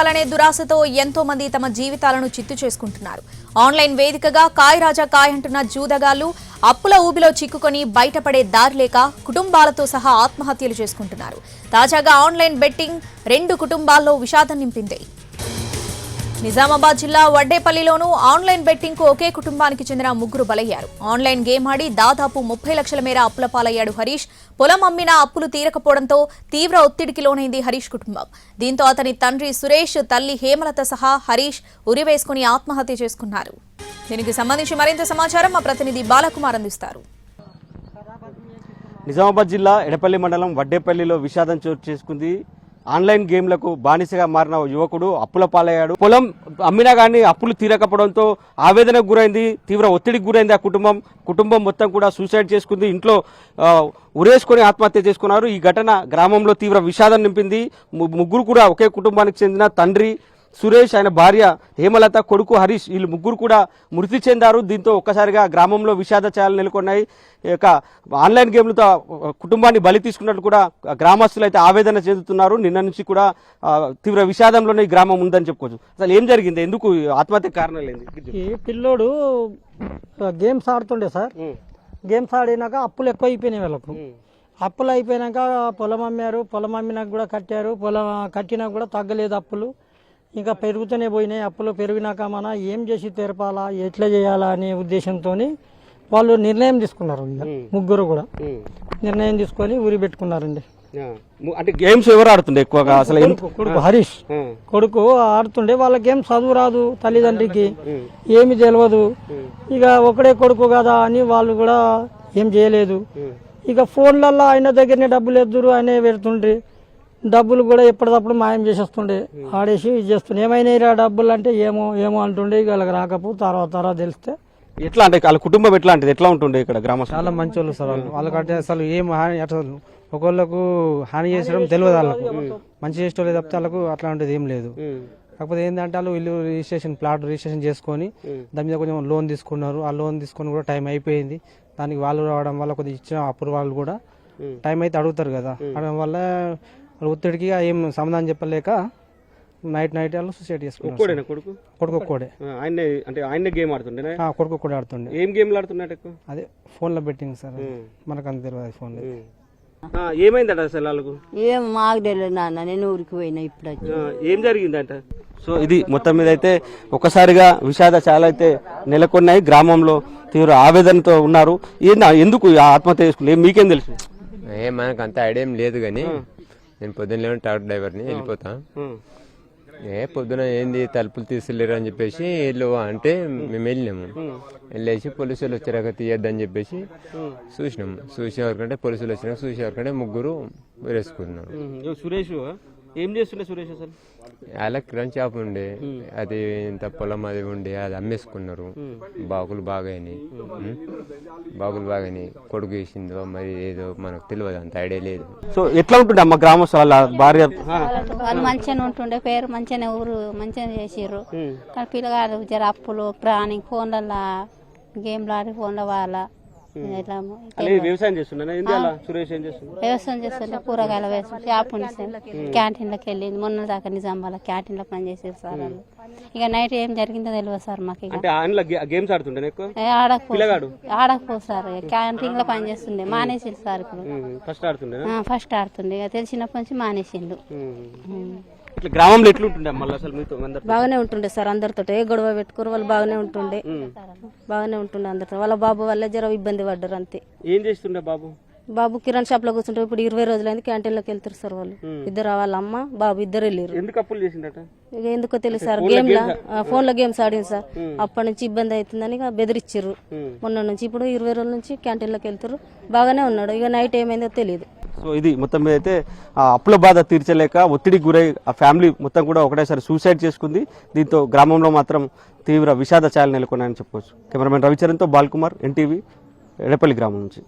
సంపాదించాలనే దురాశతో ఎంతో మంది తమ జీవితాలను చిత్తు చేసుకుంటున్నారు. ఆన్లైన్ వేదికగా కాయ్ రాజా కాయ్ అంటున్న జూదగాళ్ళు అప్పుల ఊబిలో చిక్కుకొని బయటపడే దారి లేక కుటుంబాలతో సహా ఆత్మహత్యలు చేసుకుంటున్నారు. తాజాగా ఆన్లైన్ బెట్టింగ్ రెండు కుటుంబాల్లో విషాదం నింపింది. నిజామాబాద్ జిల్లా వడ్డేపల్లిలోనూ ఆన్లైన్ బెట్టింగ్కు ఒకే కుటుంబానికి చెందిన ముగ్గురు బలయ్యారు. ఆన్లైన్ గేమ్ ఆడి దాదాపు ముప్పై లక్షల మేర అప్పుల పాలయ్యాడు హరీష్. పొలం అమ్మినా అప్పులు తీరకపోవడంతో తీవ్ర ఒత్తిడికి లోనైంది హరీష్ కుటుంబం. దీంతో అతని తండ్రి సురేష్ తల్లి హేమలత సహా హరీష్ ఉరివేసుకుని ఆత్మహత్య చేసుకున్నారు. దీనికి సంబంధించి మరింత సమాచారం మా ప్రతినిధి బాలకుమార్ అందిస్తారు. నిజామాబాద్ జిల్లా ఎడపల్లి మండలం వడ్డేపల్లిలో విషాదం చోటు చేసుకుంది. ఆన్లైన్ గేమ్లకు బానిసగా మారిన ఓ యువకుడు అప్పుల పాలయ్యాడు. పొలం అమ్మినా కానీ అప్పులు తీరకపోవడంతో ఆవేదనకు గురైంది తీవ్ర ఒత్తిడికి గురైంది ఆ కుటుంబం. కుటుంబం మొత్తం కూడా సూసైడ్ చేసుకుంది. ఇంట్లో ఉరేసుకొని ఆత్మహత్య చేసుకున్నారు. ఈ ఘటన గ్రామంలో తీవ్ర విషాదం నింపింది. ముగ్గురు కూడా ఒకే కుటుంబానికి చెందిన తండ్రి సురేష్ ఆయన భార్య హేమలత కొడుకు హరీష్ వీళ్ళు ముగ్గురు కూడా మృతి చెందారు. దీంతో ఒక్కసారిగా గ్రామంలో విషాద ఛాయలు నెలకొన్నాయి. యొక్క ఆన్లైన్ గేమ్లతో కుటుంబాన్ని బలి తీసుకున్నట్టు కూడా గ్రామస్తులు అయితే ఆవేదన చెందుతున్నారు. నిన్న నుంచి కూడా తీవ్ర విషాదంలోనే ఈ గ్రామం ఉందని చెప్పుకోవచ్చు. అసలు ఏం జరిగింది? ఎందుకు ఆత్మహత్య కారణాలు ఏంది ఈ పిల్లోడు గేమ్స్ ఆడుతుండే సార్. గేమ్స్ ఆడినాక అప్పులు ఎక్కువ అయిపోయినాయి వాళ్ళకు అప్పులు అయిపోయినాక పొలం అమ్మారు. పొలం అమ్మినాక కూడా కట్టారు. పొలం కట్టినా కూడా తగ్గలేదు అప్పులు. ఇంకా పెరుగుతూనే పోయినాయి. అప్పులు పెరిగినాక మన ఏం చేసి తెరపాలా ఎట్లా చేయాలా అనే ఉద్దేశంతో వాళ్ళు నిర్ణయం తీసుకున్నారు ఇక. ముగ్గురు కూడా. నిర్ణయం తీసుకొని ఊరి పెట్టుకున్నారండి. అంటే గేమ్స్ ఎవరు ఆడుతుండే ఎక్కువగా? అసలు కొడుకు- హరీష్. కొడుకు ఆడుతుండే. వాళ్ళకేం చదువు రాదు తల్లిదండ్రికి ఏమి తెలియదు ఇక ఒకడే కొడుకు కదా అని వాళ్ళు కూడా ఏం చేయలేదు. ఇక ఫోన్లల్లో ఆయన దగ్గరనే డబ్బులు ఎద్దురు ఆయనే పెడుతుండ్రి. డబ్బులు కూడా ఎప్పటికప్పుడు మాయం చేసేస్తుండే. ఆడేసి ఇది చేస్తుండే. ఏమైనా డబ్బులు అంటే ఏమో ఏమో అంటుండే. ఇక వాళ్ళకి రాకపో తర్వాత తర్వాత తెలిస్తే. ఎట్లా అంటే వాళ్ళ కుటుంబం ఎట్లా అంటే ఎట్లా ఉంటుండే ఇక్కడ గ్రామ చాలా మంచి వాళ్ళు సార్ వాళ్ళు. వాళ్ళకంటే అసలు ఏం హాని అసలు ఒకళ్ళకు హాని చేసడం తెలియదు వాళ్ళకు. మంచి చేసేటోళ్ళు తప్పితే వాళ్ళకు అట్లాంటిది ఏం లేదు. కాకపోతే ఏంటంటే వాళ్ళు ఇల్లు రిజిస్ట్రేషన్ ప్లాట్ రిజిస్ట్రేషన్ చేసుకొని దాని మీద కొంచెం లోన్ తీసుకున్నారు. ఆ లోన్ తీసుకొని కూడా టైం అయిపోయింది. దానికి వాళ్ళు రావడం వల్ల కొద్దిగా ఇచ్చిన అప్పుడు వాళ్ళు కూడా టైం అయితే అడుగుతారు కదా. అడగడం వల్ల వాళ్ళు ఒత్తిడికి ఏం సమాధానం చెప్పలేక నైట్ నైట్ వాళ్ళు సూసైడ్ చేసుకున్నారు కొడుకు? కొడుకు ఒక్కడే. ఆ, ఆయన్నే అంటే ఆయన్నే గేమ్ ఆడుతుండేనా ఆ, కొడుకు ఒక్కడే ఆడుతుండే. ఏం గేమ్లు ఆడుతున్నాడు ఎక్కువ? అదే ఫోన్లో బెట్టింగ్ సార్. మనకు అంత తెలియదు ఫోన్లో. ఆ, ఏమైందట అసలు వాళ్ళకు? ఏం మాకు తెలియదు నాన్న నేను ఊరికి పోయినా ఇప్పుడు. ఏం జరిగిందంట? సో ఇది మొత్తం మీద అయితే ఒక్కసారిగా విషాద చాలా అయితే నెలకొన్నాయి. గ్రామంలో తీవ్ర ఆవేదనతో ఉన్నారు. ఏందా ఎందుకు ఆత్మహత్య చేసుకుని మీకేం తెలుసు? ఏ మనకు అంత ఐడియా ఏం లేదు కానీ నేను పొద్దున్న లేని ట్రక్ డ్రైవర్ని వెళ్ళిపోతా. ఏ పొద్దున ఏంది తలుపులు తీసలేరు అని చెప్పేసి వీళ్ళు అంటే మేము వెళ్ళినాము. వెళ్ళేసి పోలీసులు వచ్చాక తీయద్దని చెప్పేసి చూసినాము. చూసే వరకంటే పోలీసులు వచ్చినాక చూసే వరకంటే ముగ్గురు వేసుకున్నారు ఉమ్, సురేష్ ఏం చేస్తుండే సురేష్ అసలు? అలా కిరాణ్ షాప్ ఉండే. అది ఇంత పొలం అది ఉండే అది అమ్మేసుకున్నారు. బాగులు బాగాయని బాగులు బాగాని కొడుకు వేసిందో మరి ఏదో మనకు తెలియదు అంత ఐడియా లేదు. సో ఎట్లా ఉంటుండే అమ్మ గ్రామస్తుల వాళ్ళ భార్య? వాళ్ళు మంచిగానే ఉంటుండే పేరు మంచిగానే ఊరు మంచిగానే చేసిర్రు. కానీ పిల్లగాడు జర అప్పులు ప్రాణి ఫోన్లలో గేమ్లు ఆడి ఫోన్ల వాళ్ళ. ఇట్లా వ్యవసాయం చేస్తుండే ఏంది అలా సురేష్ ఏం చేస్తుండే వ్యవసాయం చేస్తుంటే కూరగాయల వ్యవసాయం షాప్ క్యాంటీన్లోకి వెళ్ళింది. మొన్న దాకా నిజామాబాద్ క్యాంటీన్లో పనిచేసారు సార్ వాళ్ళు. ఇక నైట్ ఏం జరిగిందో తెలియదు సార్ మాకు ఇక. అంటే ఆయనలో గేమ్స్ ఆడుతుండే ఎక్కువ? ఏ ఆడకపో ఆడకపో సార్. క్యాంటీన్లో పనిచేస్తుండే మానేసిండు సార్ ఇప్పుడు. ఫస్ట్ ఆడుతుండే ఫస్ట్ ఆడుతుండే. ఇక తెలిసినప్పటి నుంచి మానేసిండు. ఇట్లా గ్రామంలో ఎట్లుంటుండే మళ్ళీ అసలు మీతో అందరు బాగానే ఉంటుండే సార్ అందరితో ఏ గొడవ పెట్టుకోరు వాళ్ళు బాగానే ఉంటుండే. బాగానే ఉంటుండే అందరితో. వాళ్ళ బాబు వల్ల జర ఇబ్బంది పడ్డారు అంతే. ఏం చేస్తుండే బాబు? బాబు కిరాణ్ షాప్లో కూర్చుంటే ఇప్పుడు ఇరవై రోజులైంది క్యాంటీన్లోకి వెళ్తారు సార్ వాళ్ళు. ఇద్దరు వాళ్ళ అమ్మ బాబు ఇద్దరు వెళ్ళారు ఎందుకు అప్పులు చేసిండట? ఇక ఎందుకో తెలియదు సార్. గేమ్ లా ఫోన్లో గేమ్స్ ఆడింది సార్. అప్పటి నుంచి ఇబ్బంది అవుతుందని ఇక బెదిరిచ్చిర్రు. మొన్న నుంచి ఇప్పుడు ఇరవై రోజుల నుంచి క్యాంటీన్లోకి వెళ్తారు బాగానే ఉన్నాడు. ఇక నైట్ ఏమైందో తెలియదు. సో ఇది మొత్తం మీద అయితే అప్పుల బాధ తీర్చలేక ఒత్తిడికి గురై ఆ ఫ్యామిలీ మొత్తం కూడా ఒకటేసారి సూసైడ్ చేసుకుంది. దీంతో గ్రామంలో మాత్రం తీవ్ర విషాద ఛాయలు నెలకొన్నాయని చెప్పుకోవచ్చు. కెమెరామెన్ రవిచరణ్తో బాల్కుమార్ ఎన్టీవీ ఎడపల్లి గ్రామం నుంచి.